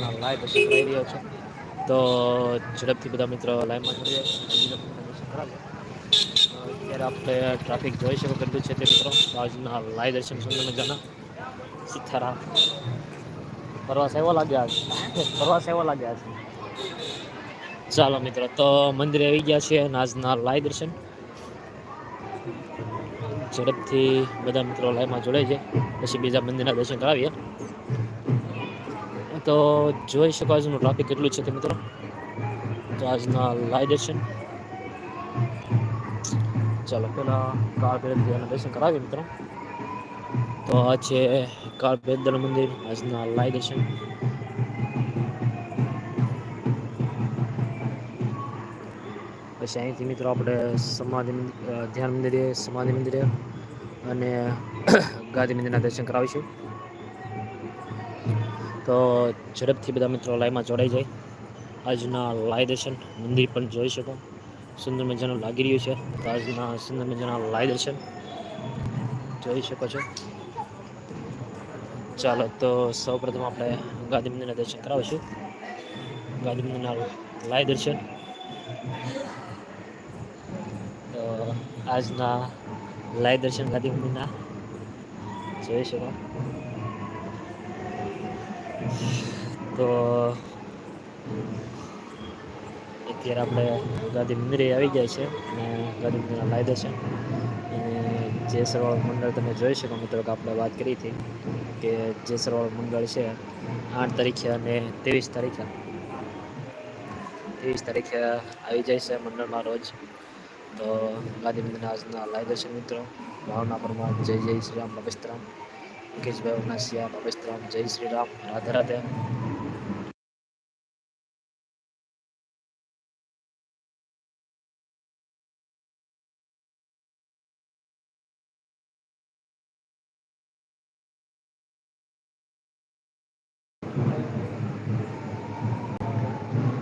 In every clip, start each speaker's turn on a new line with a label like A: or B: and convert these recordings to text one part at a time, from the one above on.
A: આજના લાઈવ કરાવી રહ્યો છે. તો ઝડપથી બધા મિત્રો લાઈવમાં જોડી અત્યારે આપણે ટ્રાફિક જોઈ શકો કેટલું છે તે મિત્રો. આજના લાઈવ દર્શન સુંદર મજાના. સીતારામ પ્રવાસ એવો લાગ્યા છે પ્રવાસ એવો લાગ્યા છે ચાલો મિત્રો, તો મંદિરે આવી ગયા છે આજના લાઈવ દર્શન. ઝડપથી બધા મિત્રો લાઈવમાં જોડાય છે પછી બીજા મંદિરના દર્શન કરાવીએ. તો જોઈ શકો આજનું ટ્રાફિક કેટલું છે તે મિત્રો. તો આજના દર્શન ચાલો પેલા કાળ ભૈરવજીના દર્શન કરાવીએ મિત્રો. તો આ છે કાળ ભૈરવ મંદિર, આજના દર્શન પછી અહીંથી મિત્રો આપણે સમાધિ ધ્યાન મંદિરે, સમાધિ મંદિરે અને ગાંધી મંદિરના દર્શન કરાવીશું. તો ઝડપથી બધા મિત્રો લાઈવમાં જોડાઈ જાય. આજના લાય દર્શન મંદિર પણ જોઈ શકો. સુંદર મજાનું લાગી રહ્યું છે. તો આજના સુંદર મજાના લાય દર્શન જોઈ શકો છો. ચાલો, તો સૌ પ્રથમ આપણે ગાંધી મંદિરના દર્શન કરાવીશું. ગાંધી મંદિરના લાઈવ દર્શન. તો આજના લાય દર્શન ગાંધી મંદિરના જોઈ શકો. તો અત્યારે આપણે ગાંધી મંદિરે આવી જાય છે અને ગાંધી મંદિરના ફાયદા છે. અને જે સરવાળ મંડળ તમે જોઈ શકો મિત્રો કે આપણે વાત કરી હતી કે જે સરવાળ મંડળ છે આઠ તારીખે અને ત્રેવીસ તારીખે. ત્રેવીસ તારીખે આવી જાય છે મંડળમાં રોજ. તો ગાંધી મંદિરના આજના દર્શન મિત્રો. ભાવના પરમાર, જય જય શ્રી રામ બાબસ્તરામ મુકેશભાઈ ઉનાસિયા બાબસ્તરામ જય શ્રી રામ રાધે રાધે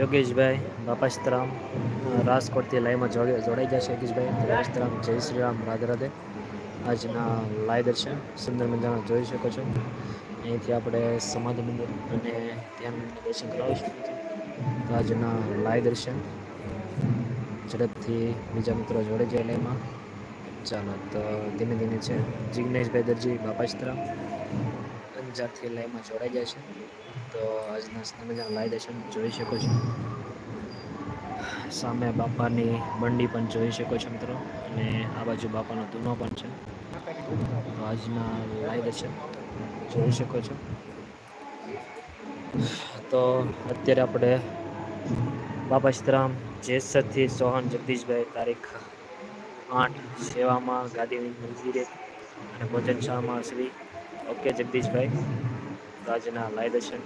A: યોગેશભાઈ બાપાસ્તરામ રાજકોટથી લાઈવમાં જોડાઈ ગયા છે યોગેશભાઈ બાપાસ્તરામ જય શ્રી રામ રાધે રાધે આજના લાય દર્શન સુંદર મજાના જોઈ શકો છો. અહીંથી આપણે સમાધિ મંદિર અને ધ્યાન દર્શન કરાવીશું. તો આજના લાય દર્શન. ઝડપથી બીજા મિત્રો જોડે જાય લાઈમાં ચાલો, તો ધીમે ધીમે છે. જિગ્નેશભાઈ દરજી બાપાસ્તરામ અંજારથી લાઈમાં જોડાઈ જાય છે. તો આજના સુંદર મજાના લાય દર્શન જોઈ શકો છો. સામે બાપાની બંડી પણ જોઈ શકો છો મિત્રો. અને આ બાજુ બાપાનો ધૂનો પણ છે. આજના લાઈવ છે. જોઈ શકો છો. તો અત્યારે આપણે બાપા સીતરામ જેસરથી સોહન જગદીશભાઈ, તારીખ આઠ, સેવામાં ગાદી મંદિરે અને ભોજન શાળામાં શ્રી ઓકે જગદીશભાઈ. રાજના લાઈ દર્શન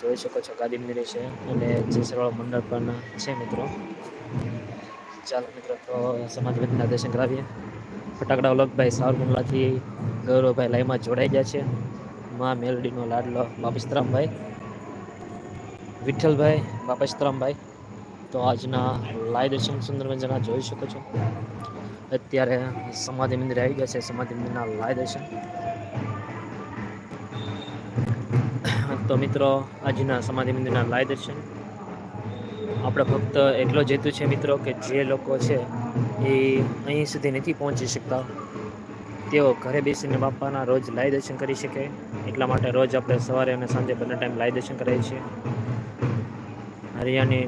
A: જોઈ શકો છો ગાદી મંદિરે છે અને જેસરવાળા મંડળ પણ છે મિત્રો. ચાલો મિત્રો, તો સમાજ દર્શન કરાવીએ. ફટાકડા વલ્લભભાઈ સાવરકુંડલાથી ગૌરવભાઈ લાઈમાં જોડાઈ ગયા છે. મા મેલડીનો લાડલો બાપસ્તરામભાઈ વિઠ્ઠલભાઈ બાપસ્તરામભાઈ તો આજના લાઈ દર્શન સુંદર જણા જોઈ શકો છો. અત્યારે સમાધિ મંદિર આવી ગયા છે, સમાધિ મંદિરના લાય દર્શન. તો મિત્રો, આજના સમાધિ મંદિરના લાઈ દર્શન. આપણે ફક્ત એટલો જ હેતુ છે મિત્રો કે જે લોકો છે એ અહીં સુધી નથી પહોંચી શકતા. તેઓ ઘરે બેસીને બાપાના રોજ લાય દર્શન કરી શકે. એટલા માટે રોજ આપણે સવારે અને સાંજે બંને ટાઈમ લાય દર્શન કરીએ છીએ હરિયાની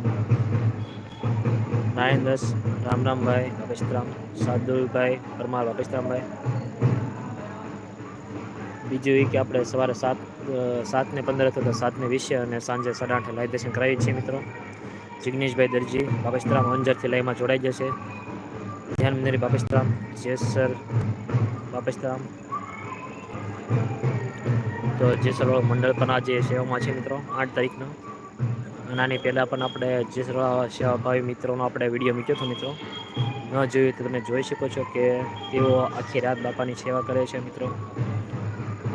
A: નાયન દસ રામ રામભાઈ અપેશરામ સાદુલભાઈ, પરમાર અપેશરામભાઈ બીજું એ કે આપણે સવારે સાત સાતને પંદર અથવા તો સાતને વીસે અને સાંજે સાડા આઠે લાઈ દર્શન કરાવીએ છીએ મિત્રો. જિગ્નેશભાઈ દરજી બાપસ્તરામ અંજરથી લાઈમાં જોડાઈ જશે. ધ્યાન મંદિર બાપસ્તરામ જેસર બાપસ્તરામ તો જેસર મંડળ પણ આજે સેવામાં છે મિત્રો, આઠ તારીખનો. અને આની પહેલાં પણ આપણે જેસર સેવાભાવી મિત્રોનો આપણે વીડિયો મૂક્યો હતો મિત્રો. ન જોયું તો તમે જોઈ શકો છો કે તેઓ આખી રાત બાપાની સેવા કરે છે મિત્રો.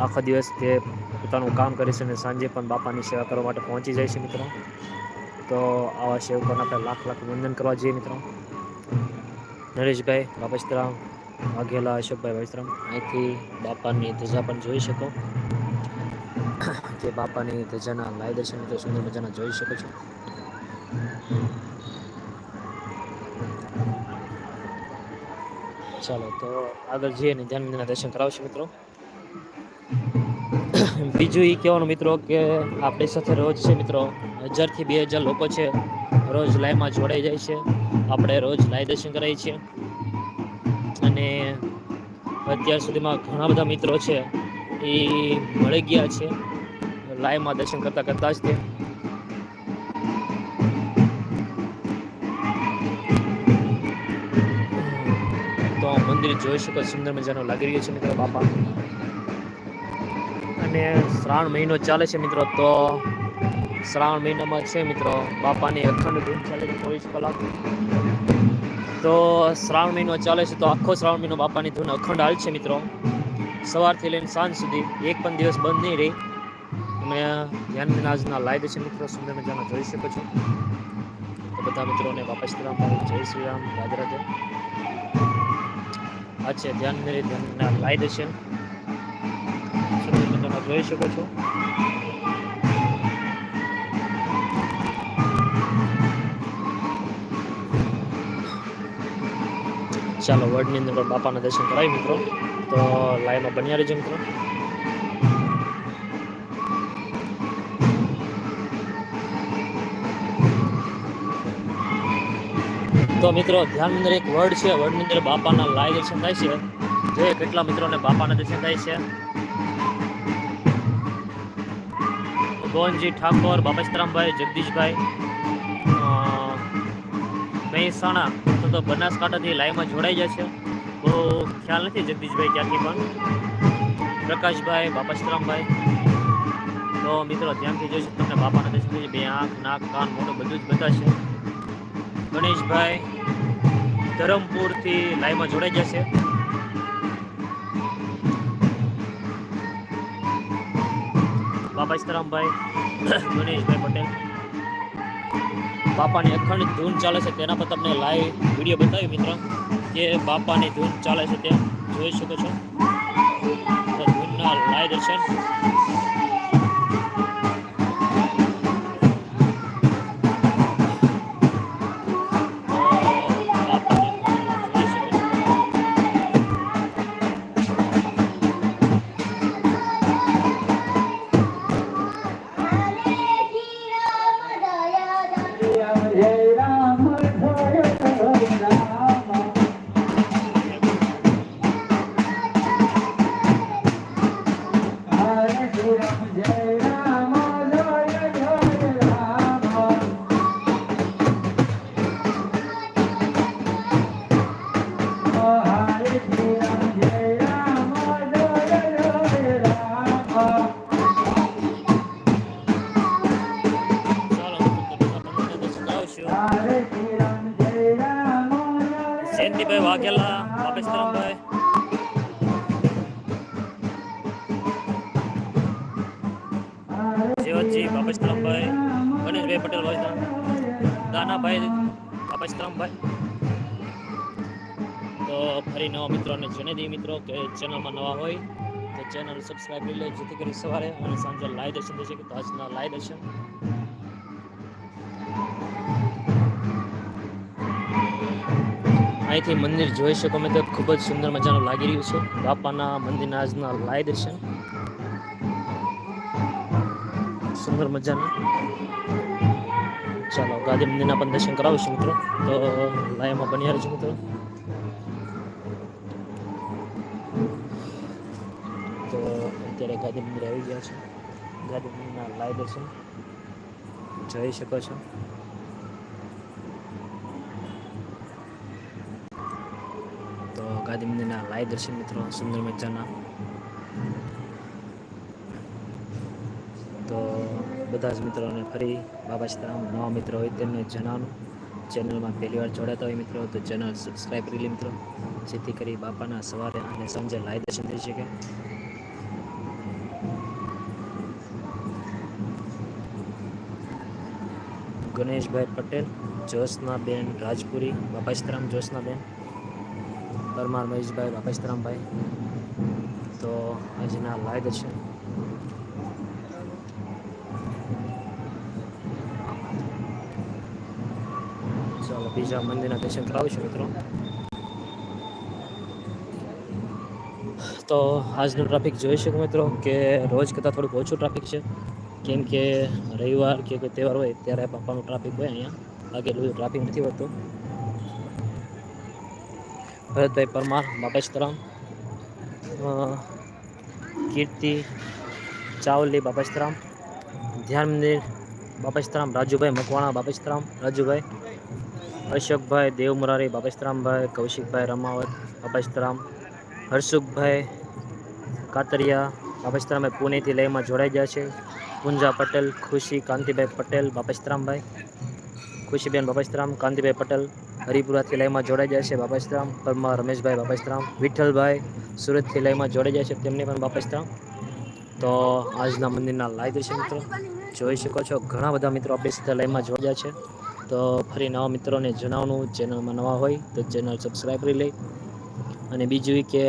A: આખો દિવસ તે પોતાનું કામ કરે છે અને સાંજે પણ બાપાની સેવા કરવા માટે પહોંચી જાય છે મિત્રો. તો આવા સેવકોને આપણે લાખ લાખ વંદન કરવા જઈએ મિત્રો. નરેશભાઈ બાપસ્તરામ વાઘેલા, અશોકભાઈ બાપસ્તરામ અહીંથી બાપાની ધજા પણ જોઈ શકો. કે બાપાની ધજાના લાય દર્શન મિત્રો, સુંદર મજાના જોઈ શકો છો. ચાલો, તો આગળ જઈએ ને ધ્યાન દર્શન કરાવશે મિત્રો. બીજું એ કહેવાનું મિત્રો કે આપણી સાથે રોજ છે મિત્રો. હજારથી બે હજાર લોકો છે. રોજ લાઈવમાં જોડાઈ જાય છે. આપણે રોજ લાઈવ દર્શન કરાવીએ છીએ અને અત્યાર સુધીમાં ઘણા બધા મિત્રો છે એ મળી ગયા છે. લાઈવમાં દર્શન કરતાં કરતાં જ તે. તો મંદિર જોઈ શકો સુંદર મજાનો લાગી રહ્યો છે મિત્રો બાપા. અને શ્રાવણ મહિનો ચાલે છે મિત્રો તો શ્રાવણ મહિનામાં છે મિત્રો, બાપાની અખંડ ધૂન ચાલે છે, ચોવીસ કલાક. તો શ્રાવણ મહિનો ચાલે છે, તો આખો શ્રાવણ મહિનો બાપાની ધૂન અખંડ હાલ છે મિત્રો. સવારથી લઈને સાંજ સુધી એક પણ દિવસ બંધ નહીં રહી. તમે ધ્યાન આજના લાઈવ છે મિત્રો, સુંદર મજાના જોઈ શકો છો. તો બધા મિત્રોને બાપા શ્રીરામ જય શ્રી રામ, રાધે આ છે ધ્યાન ધ્યાનના લાઈવ છે. સુંદર મજાના જોઈ શકો છો. ચાલો વર્ડની અંદર બાપાના દર્શન કરાવી મિત્રો. તો લાઈનમાં બન્યા રહેજો મિત્રો. તો મિત્રો, ધ્યાન અંદર એક વર્ડ છે. વર્ડની અંદર બાપાના લાય દર્શન થાય છે. જોઈએ કેટલા મિત્રોને બાપાના દર્શન થાય છે. ગોવનજી ઠાકોર બાપસ્તરામભાઈ જગદીશભાઈ મહેસાણા તો તો બનાસકાંઠાથી લાઈવમાં જોડાઈ જશે. તો ખ્યાલ નથી જગદીશભાઈ ત્યાંથી પણ? પ્રકાશભાઈ, બાપસ્તરામભાઈ. તો મિત્રો, ધ્યાનથી જોઈશું તમને બાપાના દર્શન બે આંખ નાક, કાન મોટું બધું જ બતાશે. ગણેશભાઈ ધરમપુરથી લાઈવમાં જોડાઈ જશે. બાબા સીતારામભાઈ ગણેશભાઈ પટેલ. બાપાની અખંડ ધૂન ચાલે છે તેના પર તમને લાઈવ વીડિયો બતાવી મિત્ર, કે બાપાની ધૂન ચાલે છે તે જોઈ શકો છો. ધૂનના લાઈવ દર્શન વાઘેલા બાપેશ્વરમભાઈ જીવતજી બાપેશ્વરમભાઈ ગણેશભાઈ પટેલ વાજના દાનાભાઈ બાપેશ્વરમભાઈ તો ફરી નવા મિત્રોને જણાવી દઈએ મિત્રો કે ચેનલમાં નવા હોય તો ચેનલ સબસ્ક્રાઈબ કરી લે જેથી કરી સવારે અને સાંજે લાઈવ દર્શન થઈ શકે તો આજના લાઈવ દર્શન અહીંથી મંદિર જોઈ શકો મેં તો. ખૂબ જ સુંદર મજાનું લાગી રહ્યું છે. બાપાના મંદિરના આજના લાય દર્શન. સુંદર મજાના. ચાલો ગાંધી મંદિરના પણ દર્શન કરાવીશું મિત્રો. તો લાયમાં બન્યા રહીશું મિત્રો. તો અત્યારે ગાંધી મંદિર આવી ગયા છે. ગાંધી મંદિરના લાય દર્શન જોઈ શકો છો. ગાદી મંદિરના લાઈવ દર્શન મિત્રો, સુંદર મજાના. તો બધા જ મિત્રોને ફરી બાબા સીતારામ, નવા મિત્રો હોય તેમને જણાવવાનું. ચેનલમાં પહેલી વાર જોડાતા હોય મિત્રો, તો ચેનલ સબસ્ક્રાઈબ કરી લે મિત્રો. જેથી કરી બાપાના સવારે અને સાંજે લાઈવ દર્શન થઈ શકે. ગણેશભાઈ પટેલ, જ્યોત્સનાબેન રાજપુરી બાપા સીતારામ જ્યોત્સનાબેન. પરમાર મહેશભાઈ બાપસ્તરામભાઈ તો આજના લાઈવ છે. ચાલો, બીજા મંદિરના દર્શન કરાવીશું મિત્રો. તો આજનું ટ્રાફિક જોઈ શકું મિત્રો કે રોજ કરતાં થોડુંક ઓછું ટ્રાફિક છે. કેમ કે રવિવાર કે કોઈ તહેવાર હોય ત્યારે પપ્પાનું ટ્રાફિક હોય અહીંયા. આગળ બધું ટ્રાફિક નથી હોતું. ભરતભાઈ પરમાર બાપેશતરામ કીર્તિ, ચાવલી બાપેશતરામ ધ્યાન મંદિર રાજુભાઈ મકવાણા બાપેશતરામ રાજુભાઈ, અશોકભાઈ દેવ મુરારી બાપેશતરામભાઈ કૌશિકભાઈ રમાવત બાપેશતરામ હર્ષુખભાઈ કાતરિયા બાપેશતરામભાઈ પુણેથી લયમાં જોડાઈ ગયા છે. પુંજા પટેલ, ખુશી, કાંતિભાઈ પટેલ બાપેશતરામભાઈ ખુશીબેન બાપેશતરામ કાંતિભાઈ પટેલ હરિપુરાથી લાઈમાં જોડાઈ જાય છે બાપેશતરામ પરમાર રમેશભાઈ બાપેશતરામ વિઠ્ઠલભાઈ સુરતથી લાઈમાં જોડાઈ જાય છે તેમને પણ બાપેશતરામ તો આજના મંદિરના લાઈવ છે મિત્રો, જોઈ શકો છો ઘણા બધા મિત્રો આપણી સાથે લાઈવમાં જોડાયા છે. તો ફરી નવા મિત્રોને જણાવવાનું ચેનલમાં નવા હોય તો ચેનલ સબસ્ક્રાઈબ કરી લઈ. અને બીજું કે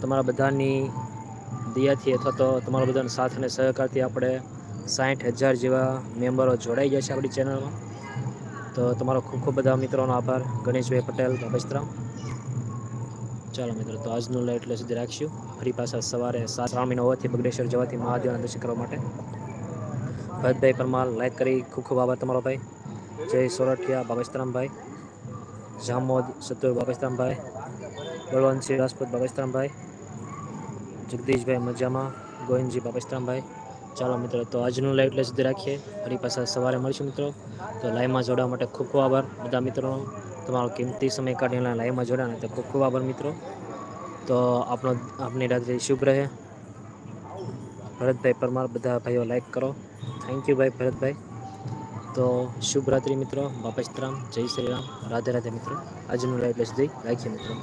A: તમારા બધાની દયાથી અથવા તો તમારા બધાના સાથ અને સહકારથી આપણે સાઠ હજાર જેવા મેમ્બરો જોડાઈ ગયા છે આપણી ચેનલમાં. તો તમારો ખૂબ ખૂબ બધા મિત્રોનો આભાર. ગણેશભાઈ પટેલ બાબસ્ત્રામ ચાલો મિત્રો, તો આજનું લાઈવ એટલે સુધી રાખશું. ફરી પાછા સવારે સાત સ્વામીનો હોવાથી બગડેશ્વર જવાથી મહાદેવના દર્શન કરવા માટે. ભરતભાઈ પરમાર લાઈક કરી ખૂબ ખૂબ આભાર તમારો ભાઈ. જય સોરઠિયા બાબસ્તરામભાઈ જામોદ સતુર બાબસ્તરામભાઈ બળવંતસિંહ રાજપૂત બાબસ્તરામભાઈ જગદીશભાઈ મજામાં. ગોવિંદજી બાબસ્તરામભાઈ ચાલો મિત્રો, તો આજનું લાઈવ એટલે સુધી રાખીએ. ફરી પાછા સવારે મળીશું મિત્રો. તો લાઈવમાં જોડવા માટે ખૂબ ખૂબ આભાર. બધા મિત્રોનો તમારો કિંમતી સમય કાઢીને લાઈવમાં જોડાને તો ખૂબ ખૂબ આભાર મિત્રો. તો આપણો આપની રાત્રિ શુભ રહે. ભરતભાઈ પરમાર, બધા ભાઈઓ લાઈક કરો. થેન્ક યુ ભાઈ, ભરતભાઈ. તો શુભ રાત્રિ મિત્રો. બાપસ્તરામ જય શ્રી રામ. રાધે રાધે મિત્રો. આજનું લાઈવ એટલે સુધી રાખીએ મિત્રો.